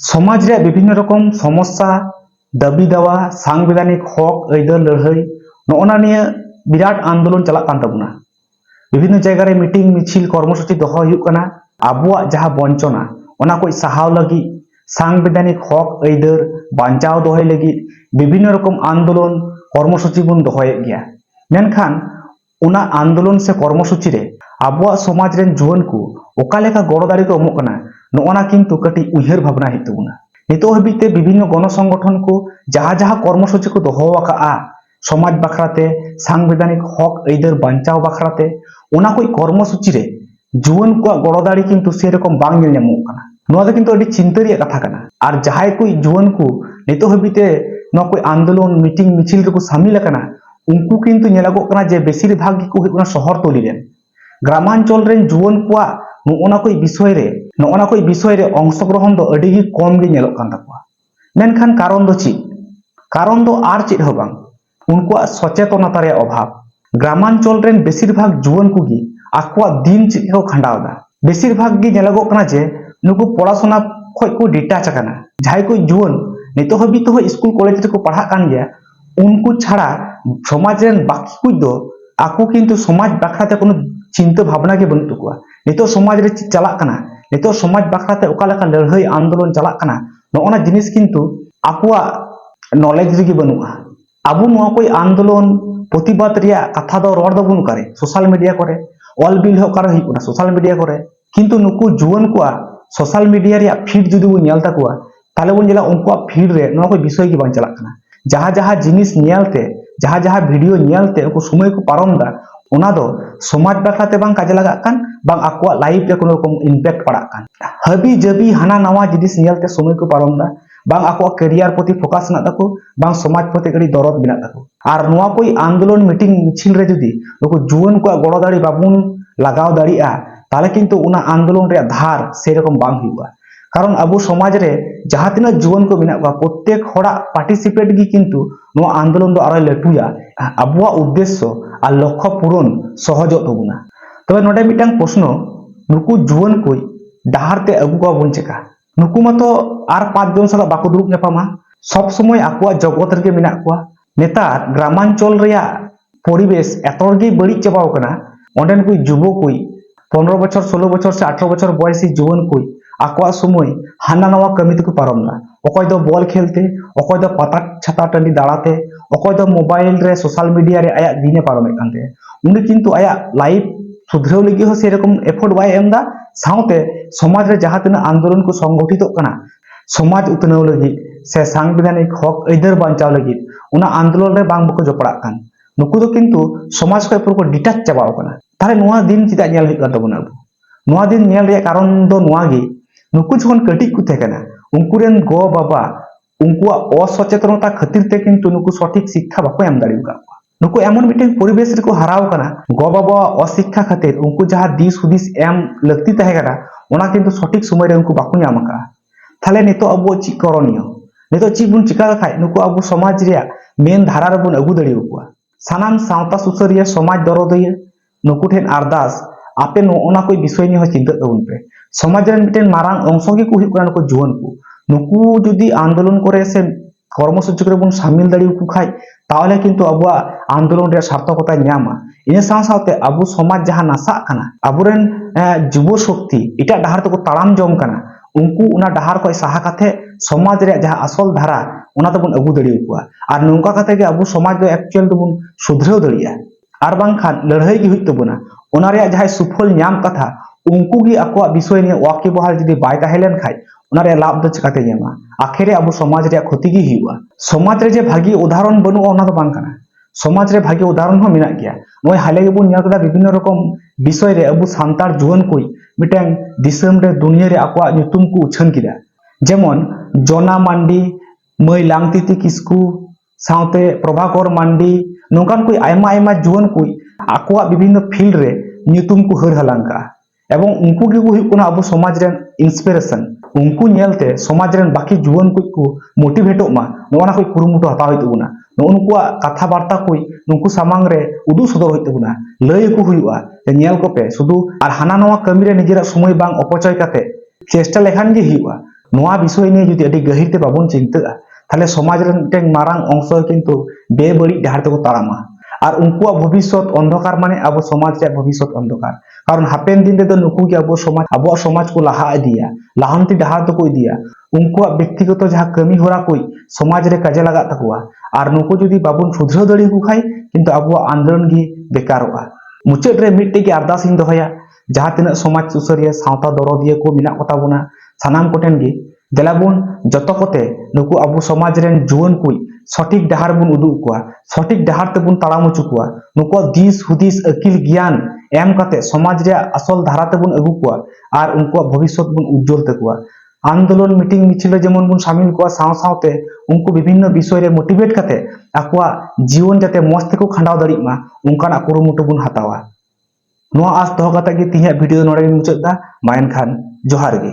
ᱥᱚᱢᱟᱡᱽ ᱨᱮᱭᱟᱜ ᱵᱤᱵᱷᱤᱱᱱᱚ ᱨᱚᱠᱚᱢ ᱥᱚᱢᱚᱥᱥᱟ ᱫᱟᱹᱵᱤ ᱫᱟᱣᱟ ᱥᱟᱝᱵᱤᱫᱷᱟᱱᱤক ᱦᱚᱠ ᱟᱹᱭᱫᱟᱹᱨ ᱞᱟᱹᱲᱦᱟᱹᱭ ᱱᱚᱜᱼᱚᱱᱟ ᱱᱤᱭᱟᱹ ᱵᱤᱨᱟᱴ ᱟᱱᱫᱳᱞᱚᱱ ᱪᱟᱞᱟᱜ ᱠᱟᱱ ᱛᱟᱵᱚᱱᱟ ᱵᱤᱵᱷᱤᱱᱱᱚ ᱡᱟᱭᱜᱟ ᱨᱮ ᱢᱤᱴᱤᱝ ᱢᱤছিল ᱠᱚᱨᱢᱚᱥূচি ᱫᱚᱦᱚ ᱦᱩᱭᱩᱜ ᱠᱟᱱᱟ ᱟᱵᱚᱣᱟᱜ ᱡᱟᱦᱟᱸ ᱵᱚᱧᱪᱚᱱᱟ ᱚᱱᱟ ᱠᱚ ᱥᱟᱦᱟᱣ ᱞᱟᱹᱜᱤᱫ সাংবিধানিক হক আইদার বাঁচাও দহে লাগি বিভিন্ন রকম আন্দোলন কর্মসূচি বন দহে গিয়া মেনখান ওনা আন্দোলন সে কর্মসূচি রে আবহাওয়া সমাজ রেন জুয়ান কু ওকালেকা গড় দাড়ি কো অমুক ᱱᱚᱜᱼᱚᱱᱟ ᱠᱤᱱᱛᱩ ᱠᱟᱹᱴᱤᱡ ᱩᱭᱦᱟᱹᱨ ᱵᱷᱟᱵᱽᱱᱟ ᱦᱩᱭᱩᱜ ᱛᱟᱵᱚᱱᱟ ᱱᱤᱛᱚᱜ ᱦᱟᱹᱵᱤᱡ ᱛᱮ ᱵᱤᱵᱷᱤᱱᱱᱚ ᱜᱚᱱᱚ ᱥᱚᱝᱜᱚᱴᱷᱚᱱ ᱠᱚ ᱡᱟᱦᱟᱸ ᱡᱟᱦᱟᱸ ᱠᱚᱨᱢᱚᱥূচি ᱠᱚ ᱫᱚᱦᱚ ᱟᱠᱟᱫᱼᱟ ᱥᱚᱢᱟᱡᱽ ᱵᱟᱠᱷᱨᱟᱛᱮ সাংবিধানিক হক আইদার বাঁচাও বাখরাতে ওনা কই কর্মসূচি রে জুয়ান কো গড়দাড়ি কিন্তু সেরকম বাং নেল নেমো কানা নোয়াদে কিন্তু আডি চিন্তা রিয়া কথা কানা। আর যাহাই কই জুয়ান কো, নিতো হবিতে ন কই আন্দোলন, মিটিং মিছিল রে কো সামিল কানা উনকু কিন্তু নেলাগো কানা যে বেশির ভাগ কো হই কানা শহর তলি রেন গ্রামাঞ্চল রেন জুয়ান কোয়া নোনা কই বিষয় রে ᱱᱚᱜᱼᱚᱱᱟ ᱠᱚ ᱵᱤᱥᱚᱭ ᱨᱮ ᱚᱝᱥᱚᱜᱨᱚᱦᱚᱱ ᱫᱚ ᱟᱹᱰᱤ ᱜᱮ ᱠᱚᱢ ᱜᱮ ᱧᱮᱞᱚᱜ ᱠᱟᱱ ᱛᱟᱠᱚᱣᱟ ᱢᱮᱱᱠᱷᱟᱱ ᱠᱟᱨᱚᱱ ᱫᱚ ᱪᱮᱫ ᱠᱟᱨᱚᱱ ᱫᱚ ᱟᱨ ᱪᱮᱫ ᱦᱚᱸ ᱵᱟᱝ ᱩᱱᱠᱩᱣᱟᱜ ᱥᱚᱪᱮᱛᱚᱱᱚᱛᱟ ᱨᱮᱭᱟᱜ ᱚᱵᱷᱟᱵ গ্রামাঞ্চল রেন বেশিরভাগ জুয়ান কুগি আকুয়া দিন ᱪᱮᱫ ᱠᱚ ᱠᱷᱟᱸᱰᱟᱣᱫᱟ বেশিরভাগ ᱜᱮ ᱧᱮᱞᱚᱜᱚᱜ ᱠᱟᱱᱟ ᱡᱮ ᱱᱩᱠᱩ ᱯᱚᱲাᱥᱚᱱᱟ ᱠᱷᱚᱡ ᱠᱚ ᱰᱤᱴᱟᱪ ᱟᱠᱟᱱᱟ ᱡᱟᱦᱟᱸᱭ ᱠᱚ ᱡᱩᱣᱟᱹᱱ ᱱᱤᱛᱚᱜ ᱦᱟᱹᱵᱤᱡ ᱛᱮᱦᱚᱸ ᱥᱠᱩᱞ ᱠᱚᱞᱮᱡᱽ ᱨᱮᱠᱚ ᱯᱟᱲᱦᱟᱜ ᱠᱟᱱ ᱜᱮᱭᱟ ᱩᱱᱠᱩ ᱪᱷᱟᱲᱟ ᱥᱚᱢᱟᱡᱽ ᱨᱮᱱ ᱵᱟᱹᱠᱤ ᱠᱚ ᱫᱚ ᱟᱠᱚ ᱠᱤᱱᱛᱩ ᱥᱚᱢᱟᱡᱽ ᱵᱟᱠᱷᱨᱟᱛᱮ কোনো চিন্তা ভাবনা ᱜᱮ ᱵᱟᱹᱱᱩᱜ ᱛᱟᱠᱚᱣᱟ ᱱᱤᱛᱚᱜ ᱥᱚᱢᱟᱡᱽ ᱨᱮ ᱪᱮᱫ ᱪᱟᱞᱟᱜ ᱠᱟᱱᱟ ᱱᱤᱛᱚᱜ ᱥᱚᱢᱟᱡᱽ ᱵᱟᱠᱷᱨᱟᱛᱮ ᱚᱠᱟ ᱞᱮᱠᱟ ᱞᱟᱹᱲᱦᱟᱹᱭ ᱟᱱᱫᱳᱞᱚᱱ ᱪᱟᱞᱟᱜ ᱠᱟᱱᱟ ᱱᱚᱜᱼᱚᱱᱟ ᱡᱤᱱᱤᱥ ᱠᱤᱱᱛᱩ ᱟᱠᱚᱣᱟᱜ ᱱᱚᱞᱮᱡᱽ ᱨᱮᱜᱮ ᱵᱟᱹᱱᱩᱜᱼᱟ ᱟᱵᱚ ᱱᱚᱣᱟ ᱠᱚ ᱟᱱᱫᱳᱞᱚᱱ ᱯᱨᱚᱛᱤᱵᱟᱫ ᱨᱮᱭᱟᱜ ᱠᱟᱛᱷᱟ ᱫᱚ ᱨᱚᱲ ᱫᱚᱵᱚᱱ ᱚᱠᱟᱨᱮ ᱥᱳᱥᱟᱞ ᱢᱤᱰᱤᱭᱟ ᱠᱚᱨᱮ ᱚᱞ ᱵᱤᱞ ᱦᱚᱸ ᱚᱠᱟᱨᱮ ᱦᱩᱭᱩᱜ ᱠᱟᱱᱟ ᱥᱳᱥᱟᱞ ᱢᱤᱰᱤᱭᱟ ᱠᱚᱨᱮ ᱠᱤᱱᱛᱩ ᱱᱩᱠᱩ ᱡᱩᱣᱟᱹᱱ ᱠᱚᱣᱟᱜ ᱥᱳᱥᱟᱞ ᱢᱤᱰᱤᱭᱟ ᱨᱮᱭᱟᱜ ᱯᱷᱤᱰ ᱡᱩᱫᱤ ᱵᱚᱱ ᱧᱮᱞ ᱛᱟᱠᱚᱣᱟ ᱛᱟᱦᱞᱮ ᱵᱚᱱ ᱧᱮᱞᱟ ᱩᱱᱠᱩᱣᱟᱜ ᱯᱷᱤᱰ ᱨᱮ ᱱᱚᱣᱟ ᱠᱚ ᱵᱤᱥᱚᱭ ᱜᱮ ᱵᱟᱝ ᱪᱟᱞᱟᱜ ᱠᱟᱱᱟ ᱡᱟᱦᱟᱸ ᱡᱟᱦᱟᱸ ᱡᱤᱱᱤᱥ ᱧᱮᱞᱛᱮ ᱡᱟᱦᱟᱸ ᱡᱟᱦᱟᱸ ᱵᱷᱤᱰᱤᱭᱳ ᱧᱮᱞᱛᱮ ᱩᱱᱠᱩ ᱥᱚᱢᱚᱭ ᱠᱚ ᱯᱟᱨᱚᱢ ᱮᱫᱟ ওনা দো সমাজ বাখরাতে বাং কাজে লাগাক কান, বাং আকুয়া লাইফ রে কোনো রকম ইম্প্যাক্ট পাড়াক কান। হাবি জাবি হানা নাওয়া জিনিস নেলতে সময় কো পারম দা বাং আকুয়া ক্যারিয়ার প্রতি ফোকাস না তাকো বাং সমাজ প্রতি গড়ি দরদ বিনা তাকো আর নোয়া কই আন্দোলন মিটিং মিছিল রে যদি নুকু জুয়ান কো গড় দাড়ি বাবুন লাগাও দাড়িয়া তাহলে কিন্তু ওনা আন্দোলন রে ধার সেরকম বাং হুইবা কারণ ᱟᱵᱚ ᱥᱚᱢᱟᱡᱽ ᱨᱮ ᱡᱟᱦᱟᱸ ᱛᱤᱱᱟᱹᱜ ᱡᱩᱣᱟᱹᱱ ᱠᱚ ᱢᱮᱱᱟᱜ ᱠᱚᱣᱟ ᱯᱨᱚᱛᱮᱠ ᱦᱚᱲᱟᱜ ᱯᱟর্ᱴᱤᱥᱤᱯᱮᱴ ᱜᱮ ᱠᱤᱱᱛᱩ ᱱᱚᱣᱟ ᱟᱱᱫᱳᱞᱚᱱ ᱫᱚ ᱟᱨᱚᱭ ᱞᱟᱹᱴᱩᱭᱟ ᱟᱵᱚᱣᱟᱜ ᱩদ্দেশ্যᱚ ᱟᱨ ᱞᱚᱠᱠᱷᱚ ᱯᱩᱨᱚᱱ ᱥᱚᱦᱚᱡᱚᱜ ᱛᱟᱵᱚᱱᱟ ᱛᱚᱵᱮ ᱱᱚᱰᱮ ᱢᱤᱫᱴᱟᱝ ᱯᱨᱚᱥᱱᱚ ᱱᱩᱠᱩ ᱡᱩᱣᱟᱹᱱ ᱠᱚ ᱰᱟᱦᱟᱨ ᱛᱮ ᱟᱹᱜᱩ ᱠᱚᱣᱟᱵᱚᱱ ᱪᱮᱠᱟ ᱱᱩᱠᱩ ᱢᱟᱛᱚ ᱟᱨ ᱯᱟᱸᱪ ᱥᱟᱞᱟᱜ ᱵᱟᱠᱚ ᱫᱩᱲᱩᱵ ᱧᱟᱯᱟᱢᱟ সব সময় আকুয়া জগত রেগে মেনা কুয়া নেতার গ্রামাঞ্চল রেয়া পরিবেশ এতরগে বড়ি চাপাও কানা অনেক যুবক পনেরো বছর ষোলো বছর সে আঠারো বছর বয়সী যুবন কই ᱟᱠᱚᱣᱟᱜ ᱥᱚᱢᱚᱭ ᱦᱟᱱᱟ ᱱᱟᱣᱟ ᱠᱟᱹᱢᱤ ᱛᱮᱠᱚ ᱯᱟᱨᱚᱢᱱᱟ ᱚᱠᱚᱭ ᱫᱚ ᱵᱚᱞ ᱠᱷᱮᱞᱛᱮ ᱚᱠᱚᱭ ᱫᱚ ᱯᱟᱛᱟ ᱪᱷᱟᱛᱟ ᱴᱟᱺᱰᱤ ᱫᱟᱬᱟᱛᱮ ᱚᱠᱚᱭ ᱫᱚ ᱢᱳᱵᱟᱭᱤᱞ ᱨᱮ ᱥᱳᱥᱟᱞ ᱢᱤᱰᱤᱭᱟ ᱨᱮ ᱟᱭᱟᱜ ᱫᱤᱱᱮ ᱯᱟᱨᱚᱢᱮᱫ ᱠᱟᱱ ᱛᱟᱭᱟ ᱩᱱᱤ ᱠᱤᱱᱛᱩ ᱟᱭᱟᱜ ᱞᱟᱭᱤᱯ ᱥᱩᱫᱷᱨᱟᱹᱣ ᱞᱟᱹᱜᱤᱫ ᱦᱚᱸ ᱥᱮᱨᱚᱠᱚᱢ ᱮᱯᱷᱳᱨᱴ ᱵᱟᱭ ᱮᱢᱫᱟ ᱥᱟᱶᱛᱮ ᱥᱚᱢᱟᱡᱽ ᱨᱮ ᱡᱟᱦᱟᱸ ᱛᱤᱱᱟᱹᱜ ᱟᱱᱫᱳᱞᱚᱱ ᱠᱚ ᱥᱚᱝᱜᱚᱴᱷᱤᱛᱚᱜ ᱠᱟᱱᱟ ᱥᱚᱢᱟᱡᱽ ᱩᱛᱱᱟᱹᱣ ᱞᱟᱹᱜᱤᱫ ᱥᱮ ᱥᱟᱝᱵᱤᱫᱷᱟᱱᱤᱠ ᱦᱚᱠ ᱟᱹᱭᱫᱟᱹᱨ ᱵᱟᱧᱪᱟᱣ ᱞᱟᱹᱜᱤᱫ ᱚᱱᱟ ᱟᱱᱫᱳᱞᱚᱱ ᱨᱮ ᱵᱟᱝ ᱵᱟᱠᱚ ᱡᱚᱯᱲᱟᱜ ᱠᱟᱱ ᱱᱩᱠᱩ ᱫᱚ ᱠᱤᱱᱛᱩ ᱥᱚᱢᱟᱡᱽ ᱠᱷᱚᱱ ᱯᱩᱨᱟᱹ ᱠᱚ ᱰᱤᱴᱟᱪ ᱪᱟᱵᱟᱣ ᱠᱟᱱᱟ ᱛᱟᱦᱞᱮ ᱱᱚᱣᱟ ᱫᱤᱱ ᱪᱮᱫᱟᱜ ᱧᱮᱞ ᱦᱩᱭᱩᱜ ᱠᱟᱱ ᱛᱟᱵᱚᱱᱟ ᱟᱵᱚ ᱱᱚᱣᱟ ᱫᱤᱱ ᱧᱮᱞ ᱨᱮᱭᱟᱜ ᱠᱟᱨᱚᱱ ᱫᱚ ᱱᱚᱣᱟ ᱜᱮ নুকু যখন কাটিক কো থাকে না উনকু রেন গো বাবা উনকুয়াক অসচেতনতা খাতির তে কিন্তু নুকু সঠিক শিক্ষা বাকো এম দাড়িও কাক কোয়া নুকু এমন মিটিং পরিবেশ রেকো হারাও কানা গো বাবা অশিক্ষা খাতির উনকু যাহা দিস হুদিস এম লাকতি তাহে কানা ওনা কিন্তু সঠিক সময় রে উনকু বাকো ᱧᱟᱢ কা তাহলে নিতো আবু চি করণীয় নিতো চি বুন চিকা খাই নুকু আবু সমাজ রিয়া মেন ধারা রে বুন আগু দাড়িও কোয়া সানাম সাওতা সুসারিয়া সমাজ দরদিয়া নুকু ঠেন আরদাস ᱟᱯᱮ ᱱᱚᱜᱼᱚᱱᱟ ᱠᱚ ᱵᱤᱥᱚᱭ ᱱᱤᱭᱮ ᱦᱚᱸ ᱪᱤᱱᱛᱟᱹᱜ ᱛᱟᱵᱚᱱ ᱯᱮ ᱥᱚᱢᱟᱡᱽ ᱨᱮᱱ ᱢᱤᱫᱴᱮᱱ ᱢᱟᱨᱟᱝ ᱚᱝᱥᱚ ᱜᱮᱠᱚ ᱦᱩᱭᱩᱜ ᱠᱟᱱᱟ ᱱᱩᱠᱩ ᱡᱩᱣᱟᱹᱱ ᱠᱚ ᱱᱩᱠᱩ ᱡᱩᱫᱤ ᱟᱱᱫᱳᱞᱚᱱ ᱠᱚᱨᱮ ᱥᱮ কর্মসূচি করে বন সামিল দাঁড়িয়ে খাই তাহলে কিন্তু আবহাওয়া আন্দোলন রে সার্থকতা নামা ইনে সাথে সাথে আবু সমাজ যাহা নাসা কানা আবুরেন যুব শক্তি এটা ডাহার তো তাড়াম জম কানা উনকু উনা ডাহার কয় সাহা কাথে সমাজ রে যাহা আসল ধারা উনা তো বন আগু দাঁড়িয়ে কুয়া আর নৌকা কাথে গে আবু সমাজ রে অ্যাকচুয়াল তো বন সুধরেও দাঁড়িয়ে আর বাংখান লড়াই কি হইতে বোনা ওনা রে যাহাই সুফল ᱧᱟᱢ কথা উনকু গি আকোয়াগ বিষয় নিয়ে ওয়াকি বহাল যদি বাই তাহে লেন খাই ওনা রে লাভ দো চিকাতে ᱧᱟᱢᱟ আখেরে আবু সমাজ রে ক্ষতি গি হুইবা সমাজ রে যে ভাগি উদাহরণ বানুয়া ওনা তো বাং কানা সমাজ রে ভাগি উদাহরণ হো মেনা গিয়া নয় হালে গেবুন ᱧᱮᱞ ᱠᱮᱫᱟ বিভিন্ন রকম বিষয় রে আবু সান্তার জুয়ান কই মিটাং দিসম রে দুনিয়া রে আকোয়াগ nyutum ku উছান কিদা যেমন জনা মান্ডি মই লাংতিতি কিসকু সাথে প্রভাকর মান্ডি নৌকান কুই আয়মা আয়মা জুয়ান কুই আকোয়াগ বিভিন্ন ফিল্ড রে ᱧᱩᱛᱩᱢ ᱠᱚ ᱦᱟᱹᱨ ᱦᱟᱞᱟᱝ ᱠᱟᱜᱼᱟ এবং উনকু ᱜᱮ ᱠᱚ ᱦᱩᱭᱩᱜ ᱠᱟᱱᱟ ᱟᱵᱚ ᱥᱚᱢᱟᱡᱽ ᱨᱮᱱ ᱤᱱᱥᱯᱤᱨᱮᱥᱚᱱ ᱩᱱᱠᱩ ᱧᱮᱞᱛᱮ ᱥᱚᱢᱟᱡᱽ ᱨᱮᱱ ᱵᱟᱹᱠᱤ ᱡᱩᱣᱟᱹᱱ ᱠᱚ ᱠᱚ ᱢᱳᱴᱤᱵᱷᱮᱴᱚᱜ ᱢᱟ ᱱᱚᱣᱟ ᱠᱚ ᱠᱩᱨᱩᱢᱩᱴᱩ ᱦᱟᱛᱟᱣ ᱦᱩᱭᱩᱜ ᱛᱟᱵᱚᱱᱟ ᱱᱩᱠᱩᱣᱟᱜ ᱠᱟᱛᱷᱟ ᱵᱟর্তা ᱠᱚ ᱱᱩᱠᱩ ᱥᱟᱢᱟᱝ ᱨᱮ ᱩᱫᱩᱜ ᱥᱚᱫᱚᱨ ᱦᱩᱭᱩᱜ ᱛᱟᱵᱚᱱᱟ ᱞᱟᱹᱭ ᱟᱠᱚ ᱦᱩᱭᱩᱜᱼᱟ ᱧᱮᱞ ᱠᱚᱯᱮ ᱥᱩᱫᱷᱩ ᱟᱨ ᱦᱟᱱᱟ ᱱᱟᱣᱟ ᱠᱟᱹᱢᱤ ᱨᱮ ᱱᱤᱡᱮᱨᱟᱜ ᱥᱚᱢᱚᱭ ᱵᱟᱝ ᱚᱯᱚᱪᱚᱭ ᱠᱟᱛᱮ ᱪᱮᱥᱴᱟ ᱞᱮᱠᱷᱟᱱ ᱜᱮ ᱦᱩᱭᱩᱜᱼᱟ ᱱᱚᱣᱟ বিষয় নিয়ে যদি আᱹᱰি গভীরতে বাবন চিন্তাᱜᱼা তাহলে সমাজ রের মিᱫᱴᱮᱱ মারাং অংশ কিন্তু বেবাড়িজ ডাহার তেকো তাড়ামা ᱟᱨ ᱩᱱᱠᱩᱣᱟᱜ ᱵᱷᱚᱵᱤᱥᱥᱚᱛ ᱚᱱᱫᱷᱚᱠᱟᱨ ᱢᱟᱱᱮ ᱟᱵᱚ ᱥᱚᱢᱟᱡᱽ ᱨᱮᱭᱟᱜ ᱵᱷᱚᱵᱤᱥᱥᱚᱛ ᱚᱱᱫᱷᱚᱠᱟᱨ ᱠᱟᱨᱚᱱ ᱦᱟᱯᱮᱱ ᱫᱤᱱ ᱨᱮᱫᱚ ᱱᱩᱠᱩ ᱜᱮ ᱟᱵᱚ ᱥᱚᱢᱟᱡᱽ ᱟᱵᱚᱣᱟᱜ ᱥᱚᱢᱟᱡᱽ ᱠᱚ ᱞᱟᱦᱟ ᱤᱫᱤᱭᱟ ᱞᱟᱦᱟᱱᱛᱤ ᱰᱟᱦᱟᱨ ᱛᱮᱠᱚ ᱤᱫᱤᱭᱟ ᱩᱱᱠᱩᱣᱟᱜ ᱵᱮᱠᱛᱤᱜᱚᱛᱚ ᱡᱟᱦᱟᱸ ᱠᱟᱹᱢᱤ ᱦᱚᱨᱟ ᱠᱚ ᱥᱚᱢᱟᱡᱽ ᱨᱮ ᱠᱟᱡᱮ ᱞᱟᱜᱟᱜ ᱛᱟᱠᱚᱣᱟ ᱟᱨ ᱱᱩᱠᱩ ᱡᱩᱫᱤ ᱵᱟᱵᱚᱱ ᱥᱩᱫᱷᱨᱟᱹᱣ ᱫᱟᱲᱮᱭᱟᱠᱚ ᱠᱷᱟᱡ ᱠᱤᱱᱛᱩ ᱟᱵᱚᱣᱟᱜ ᱟᱱᱫᱳᱞᱚᱱ ᱜᱮ ᱵᱮᱠᱟᱨᱚᱜᱼᱟ ᱢᱩᱪᱟᱹᱫ ᱨᱮ ᱢᱤᱫᱴᱮᱡ ᱜᱮ ᱟᱨᱫᱟᱥᱤᱧ ᱫᱚᱦᱚᱭᱟ ᱡᱟᱦᱟᱸ ᱛᱤᱱᱟᱹᱜ ᱥᱚᱢᱟᱡᱽ ᱥᱩᱥᱟᱹᱨᱤᱭᱟᱹ ᱥᱟᱶᱛᱟ ᱫᱚᱨᱚᱫᱤᱭᱟᱹ ᱠᱚ ᱢᱮᱱᱟᱜ ᱠᱚᱛᱟ ᱵᱚᱱᱟ ᱥᱟᱱᱟᱢ ᱠᱚᱴᱷᱮᱱ ᱜᱮ ᱫᱮᱞᱟᱵᱚᱱ ᱡᱚᱛᱚ ᱠᱚᱛᱮ ᱱᱩᱠᱩ ᱟᱵᱚ ᱥᱚᱢᱟᱡᱽ ᱨᱮᱱ ᱡᱩᱣᱟᱹᱱ ᱠᱚ ᱥᱚᱴᱷᱤᱠ ᱰᱟᱦᱟᱨ ᱵᱚᱱ ᱩᱫᱩᱜ ᱠᱚᱣᱟ ᱥᱚᱴᱷᱤᱠ ᱰᱟᱦᱟᱨ ᱛᱮᱵᱚᱱ ᱛᱟᱲᱟᱢ ᱦᱚᱪᱚ ᱠᱚᱣᱟ ᱱᱩᱠᱩᱣᱟᱜ ᱫᱤᱥ ᱦᱩᱫᱤᱥ ᱟᱹᱠᱤᱞ ᱜᱮᱭᱟᱱ ᱮᱢ ᱠᱟᱛᱮ ᱥᱚᱢᱟᱡᱽ ᱨᱮᱭᱟᱜ ᱟᱥᱚᱞ ᱫᱷᱟᱨᱟ ᱛᱮᱵᱚᱱ ᱟᱹᱜᱩ ᱠᱚᱣᱟ ᱟᱨ ᱩᱱᱠᱩᱣᱟᱜ ᱵᱷᱚᱵᱤᱥᱥᱚᱛ ᱵᱚᱱ উজ্জ্বল ᱛᱟᱠᱚᱣᱟ আন্দোলন মিটিং মিছিলে যেমন বন সামিল কোয়া সাও সাওতে উনকু বিভিন্ন বিষয় রে মোটিভেট কাতে আকোয়া জীবন যাতে মস্ত কো খান্ডাও দাড়ি মা উনকানা কুরুমুটু বুন হাতাওয়া নোয়া আজ দহ কাতা গে তিহা ভিডিও নড়ে মুচদা মায়ন খান জোহার গে